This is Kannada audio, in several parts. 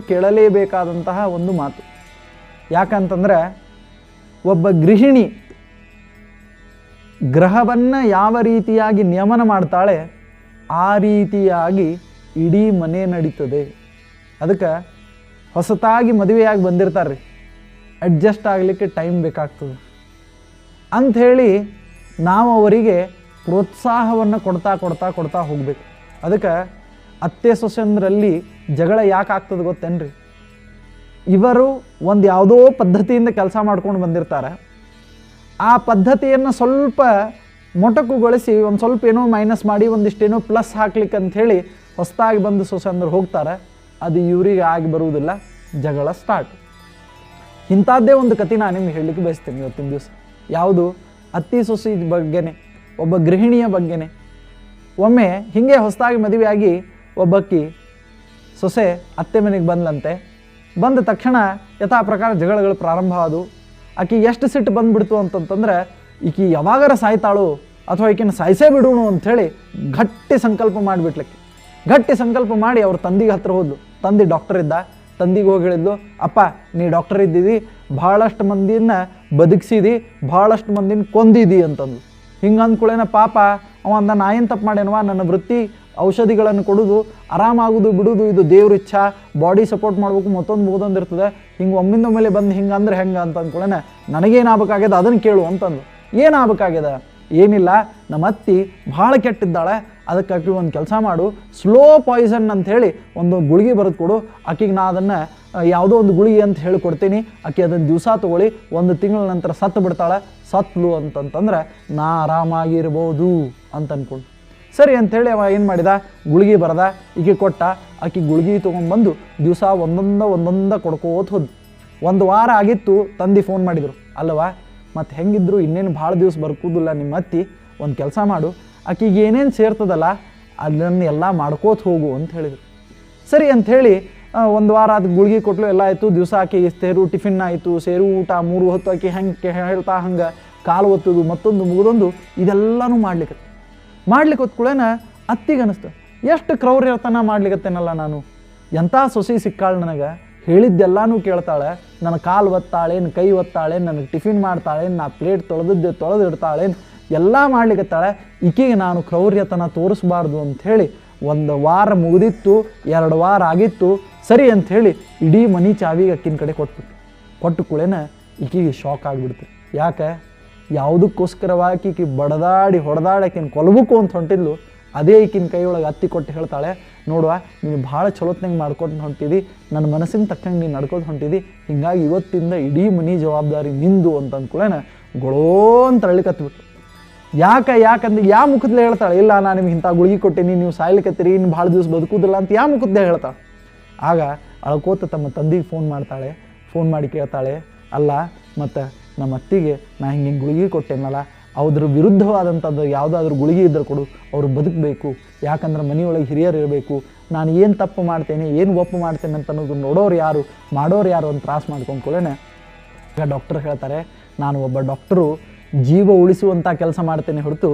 ಕೇಳಲೇಬೇಕಾದಂತಹ ಒಂದು ಮಾತು. ಯಾಕಂತಂದರೆ, ಒಬ್ಬ ಗೃಹಿಣಿ ಗ್ರಹವನ್ನು ಯಾವ ರೀತಿಯಾಗಿ ನಿಯಮನ ಮಾಡ್ತಾಳೆ, ಆ ರೀತಿಯಾಗಿ ಇಡೀ ಮನೆ ನಡೀತದೆ. ಅದಕ್ಕೆ ಹೊಸತಾಗಿ ಮದುವೆಯಾಗಿ ಬಂದಿರ್ತಾರೆ ರೀ ಅಡ್ಜಸ್ಟ್ ಆಗಲಿಕ್ಕೆ ಟೈಮ್ ಬೇಕಾಗ್ತದೆ. ಅಂಥೇಳಿ ನಾವು ಅವರಿಗೆ ಪ್ರೋತ್ಸಾಹವನ್ನು ಕೊಡ್ತಾ ಕೊಡ್ತಾ ಕೊಡ್ತಾ ಹೋಗಬೇಕು. ಅದಕ್ಕೆ ಅತ್ತೆ ಸೊಸೆಂದ್ರಲ್ಲಿ ಜಗಳ ಯಾಕೆ ಆಗ್ತದೆ ಗೊತ್ತೇನ್ರಿ? ಇವರು ಒಂದು ಯಾವುದೋ ಪದ್ಧತಿಯಿಂದ ಕೆಲಸ ಮಾಡ್ಕೊಂಡು ಬಂದಿರ್ತಾರೆ. ಆ ಪದ್ಧತಿಯನ್ನು ಸ್ವಲ್ಪ ಮೊಟಕುಗೊಳಿಸಿ ಒಂದು ಸ್ವಲ್ಪ ಏನೋ ಮೈನಸ್ ಮಾಡಿ ಒಂದಿಷ್ಟೇನೋ ಪ್ಲಸ್ ಹಾಕ್ಲಿಕ್ಕೆ ಅಂಥೇಳಿ ಹೊಸದಾಗಿ ಬಂದು ಸೊಸೆಂದ್ರು ಹೋಗ್ತಾರೆ. ಅದು ಇವರಿಗೆ ಆಗಿ ಬರುವುದಿಲ್ಲ. ಜಗಳ ಸ್ಟಾರ್ಟ್ ಇಂಥದ್ದೇ ಒಂದು ಕತೆ ನಾನು ನಿಮ್ಗೆ ಹೇಳಲಿಕ್ಕೆ ಬಯಸ್ತೀನಿ ಇವತ್ತಿನ ದಿವಸ. ಯಾವುದು? ಅತ್ತಿ ಸೊಸಿ ಬಗ್ಗೆನೇ, ಒಬ್ಬ ಗೃಹಿಣಿಯ ಬಗ್ಗೆನೇ. ಒಮ್ಮೆ ಹೀಗೆ ಹೊಸದಾಗಿ ಮದುವೆಯಾಗಿ ಒಬ್ಬಕ್ಕಿ ಸೊಸೆ ಅತ್ತೆ ಮನೆಗೆ ಬಂದ್ಲಂತೆ. ಬಂದ ತಕ್ಷಣ ಯಥಾ ಪ್ರಕಾರ ಜಗಳಗಳು ಪ್ರಾರಂಭ ಆದವು ಆಕೆ ಎಷ್ಟು ಸಿಟ್ಟು ಬಂದ್ಬಿಡ್ತು ಅಂತಂತಂದ್ರೆ, ಈಕಿ ಯಾವಾಗಾರ ಸಾಯ್ತಾಳು ಅಥವಾ ಈಕಿನ ಸಾಯಿಸೇ ಬಿಡೋಣ ಅಂಥೇಳಿ ಗಟ್ಟಿ ಸಂಕಲ್ಪ ಮಾಡಿಬಿಟ್ಲಕ್ಕೆ. ಗಟ್ಟಿ ಸಂಕಲ್ಪ ಮಾಡಿ ಅವ್ರ ತಂದಿಗೆ ಹತ್ರ ಹೋದ್ಲು. ತಂದೆ ಡಾಕ್ಟರ್ ಇದ್ದ. ತಂದಿಗೆ ಹೋಗಿ ಹೇಳಿದ್ಲು, ಅಪ್ಪ, ನೀ ಡಾಕ್ಟರ್ ಇದ್ದಿದಿ, ಭಾಳಷ್ಟು ಮಂದಿನ ಬದುಕಿಸಿದಿ, ಭಾಳಷ್ಟು ಮಂದಿನ ಕೊಂದಿದಿ ಅಂತಂದು ಹಿಂಗೆ ಅಂದ್ಕೊಳ್ಳೇನ ಪಾಪ, ಅವ ಅಂದ, ನಾ ಏನು ತಪ್ಪು ಮಾಡ್ಯನವ ನನ್ನ ವೃತ್ತಿ ಔಷಧಿಗಳನ್ನು ಕೊಡೋದು, ಆರಾಮಾಗೋದು, ಬಿಡೋದು, ಇದು ದೇವ್ರ ಇಚ್ಛಾ ಬಾಡಿ ಸಪೋರ್ಟ್ ಮಾಡಬೇಕು, ಮತ್ತೊಂದು ಮುಗಿದೊಂದು ಇರ್ತದೆ. ಹಿಂಗೆ ಒಮ್ಮಿಂದ ಮೇಲೆ ಬಂದು ಹಿಂಗೆ ಅಂದ್ರೆ ಹೆಂಗೆ ಅಂತ ಅಂದ್ಕೊಳ್ಳೆ ನನಗೇನು ಆಗ್ಬೇಕಾಗ್ಯದ ಅದನ್ನು ಕೇಳು ಅಂತಂದು. ಏನು ಆಗ್ಬೇಕಾಗ್ಯದ? ಏನಿಲ್ಲ. ನಮ್ಮ ಅತ್ತಿ ಭಾಳ ಕೆಟ್ಟಿದ್ದಾಳೆ. ಅದಕ್ಕೆ ಆಕೆ ಒಂದು ಕೆಲಸ ಮಾಡು. ಸ್ಲೋ ಪಾಯ್ಸನ್ ಅಂತ ಹೇಳಿ ಒಂದು ಗುಳಿಗೆ ಬರೆದು ಕೊಡು. ಆಕಿಗೆ ನಾ ಅದನ್ನು ಯಾವುದೋ ಒಂದು ಗುಳಿಗೆ ಅಂತ ಹೇಳಿ ಕೊಡ್ತೀನಿ. ಆಕೆ ಅದನ್ನು ದಿವಸ ತೊಗೊಳ್ಳಿ. ಒಂದು ತಿಂಗಳ ನಂತರ ಸತ್ತು ಬಿಡ್ತಾಳೆ. ಸತ್ಲು ಅಂತಂತಂದ್ರೆ ನಾ ಆರಾಮಾಗಿರ್ಬೋದು ಅಂತ ಅನ್ಕೊಂಡು ಸರಿ ಅಂಥೇಳಿ ಅವ ಏನು ಮಾಡಿದ? ಗುಳಿಗೆ ಬರದ, ಈಕೆ ಕೊಟ್ಟ, ಆಕೆ ಗುಳಿಗೆ ತೊಗೊಂಡ್ಬಂದು ದಿವಸ ಒಂದೊಂದ ಒಂದೊಂದ ಕೊಡ್ಕೋತ ಹೋದ್ ಒಂದು ವಾರ ಆಗಿತ್ತು, ತಂದೆ ಫೋನ್ ಮಾಡಿದರು. ಅಲ್ಲವಾ ಮತ್ತು ಹೆಂಗಿದ್ರು, ಇನ್ನೇನು ಭಾಳ ದಿವಸ ಬರ್ಕೋದಿಲ್ಲ ನಿಮ್ಮ ಅತ್ತಿ, ಒಂದು ಕೆಲಸ ಮಾಡು. ಆಕೆಗೆ ಏನೇನು ಸೇರ್ತದಲ್ಲ, ಅದನ್ನು ಎಲ್ಲ ಮಾಡ್ಕೋತ ಹೋಗು ಅಂತ ಹೇಳಿದರು. ಸರಿ ಅಂಥೇಳಿ ಒಂದು ವಾರ ಅದು ಗುಳಿಗೆ ಕೊಟ್ಟಲು ಎಲ್ಲ ಆಯಿತು, ದಿವಸ ಆಕೆ ಸೇರು, ಟಿಫಿನ್ ಆಯಿತು, ಸೇರು, ಊಟ, ಮೂರು ಹೊತ್ತು ಆಕೆ ಹೆಂಗೆ ಹೇಳ್ತಾ ಹಂಗೆ, ಕಾಲು ಒತ್ತುದು ಮತ್ತೊಂದು ಮುಗಿದೊಂದು, ಇದೆಲ್ಲನೂ ಮಾಡ್ಲಿಕ್ಕೆ. ಮಾಡ್ಲಿಕ್ಕೆ ಹೊತ್ಕೊಳ್ಳೇನ ಅತ್ತಿಗೆ ಅನಿಸ್ತು. ಎಷ್ಟು ಕ್ರೌರ್ಯತನ ಮಾಡ್ಲಿಕ್ಕತ್ತೇನಲ್ಲ ನಾನು? ಎಂಥ ಸೊಸಿ ಸಿಕ್ಕಾಳು ನನಗೆ? ಹೇಳಿದ್ದೆಲ್ಲನೂ ಕೇಳ್ತಾಳೆ. ನನ್ನ ಕಾಲು ಒತ್ತಾಳೇನು, ಕೈ ಒತ್ತಾಳೇನು, ನನಗೆ ಟಿಫಿನ್ ಮಾಡ್ತಾಳೇನು, ನಾ ಪ್ಲೇಟ್ ತೊಳೆದಿದ್ದೆ, ತೊಳೆದಿಡ್ತಾಳೇನು, ಎಲ್ಲ ಮಾಡ್ಲಿಕತ್ತಾಳೆ. ಈಕೆಗೆ ನಾನು ಕ್ರೌರ್ಯತನ ತೋರಿಸ್ಬಾರ್ದು ಅಂಥೇಳಿ ಒಂದು ವಾರ ಮುಗಿದಿತ್ತು, ಎರಡು ವಾರ ಆಗಿತ್ತು, ಸರಿ ಅಂಥೇಳಿ ಇಡೀ ಮನಿ ಚಾವಿಗೆ ಅಕ್ಕಿನ ಕಡೆ ಕೊಟ್ಬಿಟ್ಟು ಕೊಟ್ಟು ಕೂಡೇನ ಈಕೆಗೆ ಶಾಕ್ ಆಗಿಬಿಡ್ತು. ಯಾಕೆ? ಯಾವುದಕ್ಕೋಸ್ಕರವಾಗಿ ಈಕಿ ಬಡದಾಡಿ ಹೊಡೆದಾಡಿ ಆಕಿನ ಕೊಲಬೇಕು ಅಂತ ಹೊಂಟಿದ್ಲು, ಅದೇ ಈಕಿನ ಕೈಯೊಳಗೆ ಹತ್ತಿ ಕೊಟ್ಟು ಹೇಳ್ತಾಳೆ, ನೋಡುವ, ನೀನು ಭಾಳ ಚಲೋತ್ನಂಗೆ ಮಾಡ್ಕೊಂಡು ಹೊಂಟಿದಿ ನನ್ನ ಮನಸ್ಸಿನ ತಕ್ಕಂಗೆ ನೀನು ನಡ್ಕೊಂಡು ಹೊಂಟಿದಿ, ಹಿಂಗಾಗಿ ಇವತ್ತಿಂದ ಇಡೀ ಮನಿ ಜವಾಬ್ದಾರಿ ನಿಂದು ಅಂತ ಅಂದ್ಕೊಳ್ಳೇನ ಗೊಳೋ ಅಂತ ಅಳ್ಳಿಕತ್ಬಿಟ್ಟು ಯಾಕೆ ಯಾಕಂದ್ರೆ ಯಾವ ಮುಖದಲ್ಲಿ ಹೇಳ್ತಾಳೆ, ಇಲ್ಲ ನಾನು ನಿಮ್ಗೆ ಇಂಥ ಗುಳಿಗೆ ಕೊಟ್ಟೀನಿ, ನೀವು ಸಾಯ್ಲಿಕತ್ತೀರಿ ಇನ್ನು ಭಾಳ ದಿವಸ ಬದುಕುದಿಲ್ಲ ಅಂತ ಯಾವ ಮುಖದ್ಲೇ ಹೇಳ್ತಾಳೆ. ಆಗ ಅಳ್ಕೋತ ತಮ್ಮ ತಂದೆಗೆ ಫೋನ್ ಮಾಡ್ತಾಳೆ ಫೋನ್ ಮಾಡಿ ಕೇಳ್ತಾಳೆ, ಅಲ್ಲ, ಮತ್ತು ನಮ್ಮ ಅತ್ತಿಗೆ ನಾ ಹಿಂಗೆ ಹಿಂಗೆ ಗುಳಿಗೆ ಕೊಟ್ಟೆನಲ್ಲ ಅದ್ರ ವಿರುದ್ಧವಾದಂಥದ್ದು ಯಾವುದಾದ್ರೂ ಗುಳಿಗೆ ಇದ್ದರೆ ಕೊಡು, ಅವರು ಬದುಕಬೇಕು. ಯಾಕಂದ್ರೆ ಮನೆಯೊಳಗೆ ಹಿರಿಯರು ಇರಬೇಕು. ನಾನು ಏನು ತಪ್ಪು ಮಾಡ್ತೇನೆ, ಏನು ಒಪ್ಪು ಮಾಡ್ತೇನೆ ಅಂತ ಅನ್ನೋದು ನೋಡೋರು ಯಾರು, ಮಾಡೋರು ಯಾರು ಅಂತ ತ್ರಾಸ ಮಾಡ್ಕೊಂಡ್ಕೊಳ್ಳೇನೆ ಈಗ ಡಾಕ್ಟರ್ ಹೇಳ್ತಾರೆ, ನಾನು ಒಬ್ಬ ಡಾಕ್ಟರು ಜೀವ ಉಳಿಸುವಂಥ ಕೆಲಸ ಮಾಡ್ತೇನೆ ಹೊರತು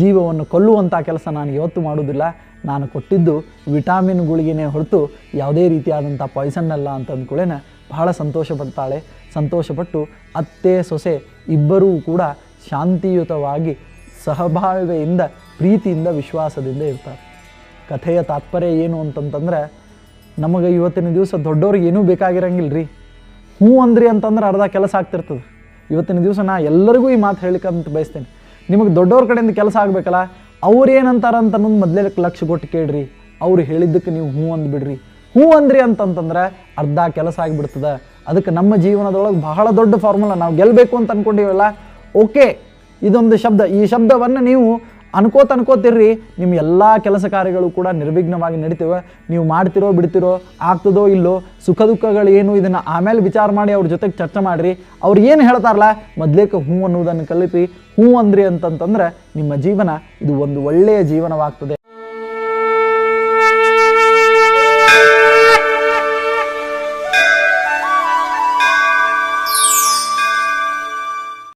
ಜೀವವನ್ನು ಕೊಲ್ಲುವಂಥ ಕೆಲಸ ನಾನು ಯಾವತ್ತೂ ಮಾಡೋದಿಲ್ಲ ನಾನು ಕೊಟ್ಟಿದ್ದು ವಿಟಾಮಿನ್ ಗುಳಿಗೆನೇ ಹೊರತು ಯಾವುದೇ ರೀತಿಯಾದಂಥ ಪಾಯ್ಸನ್ ಅಲ್ಲ ಅಂತ ಅಂದ್ಕೊಳ್ಳೇನೆ ಬಹಳ ಸಂತೋಷ ಪಡ್ತಾಳೆ. ಸಂತೋಷಪಟ್ಟು ಅತ್ತೆ, ಸೊಸೆ ಇಬ್ಬರೂ ಕೂಡ ಶಾಂತಿಯುತವಾಗಿ ಸಹಬಾಳ್ವೆಯಿಂದ, ಪ್ರೀತಿಯಿಂದ, ವಿಶ್ವಾಸದಿಂದ ಇರ್ತಾರೆ. ಕಥೆಯ ತಾತ್ಪರ್ಯ ಏನು ಅಂತಂತಂದರೆ, ನಮಗೆ ಇವತ್ತಿನ ದಿವಸ ದೊಡ್ಡವ್ರಿಗೆ ಏನೂ ಬೇಕಾಗಿರಂಗಿಲ್ಲ ರೀ ಹ್ಞೂ ಅಂದ್ರಿ ಅಂತಂದ್ರೆ ಅರ್ಧ ಕೆಲಸ ಆಗ್ತಿರ್ತದೆ. ಇವತ್ತಿನ ದಿವಸ ನಾ ಎಲ್ಲರಿಗೂ ಈ ಮಾತು ಹೇಳಿಕಂತ ಬಯಸ್ತೇನೆ. ನಿಮಗೆ ದೊಡ್ಡವ್ರ ಕಡೆಯಿಂದ ಕೆಲಸ ಆಗಬೇಕಲ್ಲ, ಅವ್ರು ಏನಂತಾರ ಅಂತ ಅನ್ನೋದು ಮೊದಲೇ ಲಕ್ಷ ಕೊಟ್ಟು ಕೇಳ್ರಿ. ಅವ್ರು ಹೇಳಿದ್ದಕ್ಕೆ ನೀವು ಹ್ಞೂ ಅಂದ್ಬಿಡ್ರಿ. ಹ್ಞೂ ಅಂದ್ರಿ ಅಂತಂತಂದ್ರೆ ಅರ್ಧ ಕೆಲಸ ಆಗಿಬಿಡ್ತದೆ. ಅದಕ್ಕೆ ನಮ್ಮ ಜೀವನದೊಳಗೆ ಬಹಳ ದೊಡ್ಡ ಫಾರ್ಮುಲಾ ನಾವು ಗೆಲ್ಲಬೇಕು ಅಂತ ಅಂದ್ಕೊಂಡಿವಲ್ಲ ಓಕೆ ಇದೊಂದು ಶಬ್ದ. ಈ ಶಬ್ದವನ್ನು ನೀವು ಅನ್ಕೋತ ಅನ್ಕೋತಿರ್ರಿ ನಿಮ್ಮ ಎಲ್ಲ ಕೆಲಸ ಕಾರ್ಯಗಳು ಕೂಡ ನಿರ್ವಿಘ್ನವಾಗಿ ನಡೀತವೆ. ನೀವು ಮಾಡ್ತಿರೋ, ಬಿಡ್ತಿರೋ, ಆಗ್ತದೋ ಇಲ್ಲೋ, ಸುಖ ದುಃಖಗಳು ಏನು, ಇದನ್ನು ಆಮೇಲೆ ವಿಚಾರ ಮಾಡಿ ಅವ್ರ ಜೊತೆಗೆ ಚರ್ಚೆ ಮಾಡಿರಿ. ಅವ್ರು ಏನು ಹೇಳ್ತಾರಲ್ಲ? ಮೊದಲೇಕ ಹ್ಞೂ ಅನ್ನೋದನ್ನು ಕಲಿಪಿ ಹ್ಞೂ ಅಂದ್ರಿ ಅಂತಂತಂದ್ರೆ ನಿಮ್ಮ ಜೀವನ, ಇದು ಒಂದು ಒಳ್ಳೆಯ ಜೀವನವಾಗ್ತದೆ.